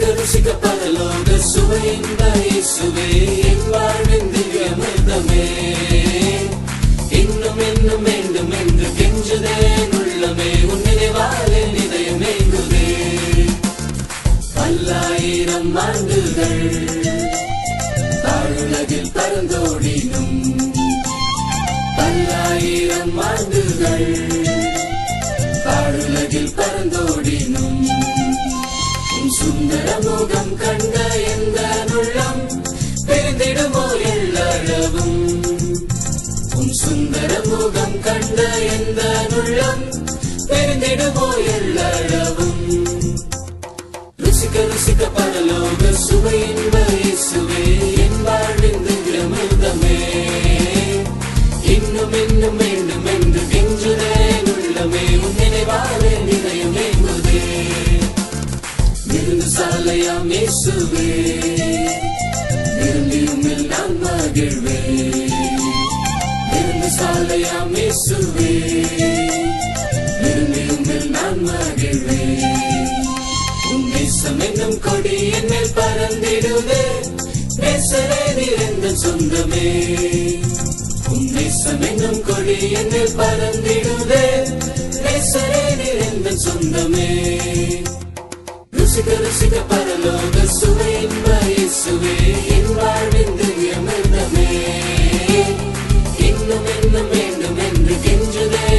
ருசிக்க ருசிக்க பரலோக சுவையின்ப இயேசுவே என் வாழ்வின் திவ்ய மிருதமே இன்னும் இன்னும் வேண்டும் என்று கெஞ்சுதேன் உள்ளமே உன் நினைவாலே இதயம் ஏங்குதே. பல்லாயிரம் ஆண்டுகள் தாழுலகில் பரந்தோடினும் பல்லாயிரம் ஆண்டுகள் தாழுலகில் பரந்தோடினும் சுந்தர முகம் கண்ட எந்த உள்ளம் பிரிந்திடுமோ எல்லளவும் உன் சுந்தர முகம் கண்ட எந்த உள்ளம் பிரிந்திடுமோ எல்லளவும் விருந்து இயேசுவே. விரும்பியும் நான் மகிழ்வே. விருந்து சாலையாம் இயேசுவே. விரும்பியும் நான் மகிழ்வே. உன் நேசம் என்னும் கொடி என் மேல் பறந்திடுதே. நேசரே நிறைந்த சொந்தமே. உன் நேசம் என்னும் கொடி என் மேல் நேசரே நிறைந்த சொந்தமே. ருசிக்க ருசிக்க பரலோக சுவை இன்ப இயேசுவே என் வாழ்வின் திவ்யம் திவ்யமிர்தமே இன்னும் இன்னும் வேண்டும் என்று கெஞ்சுதே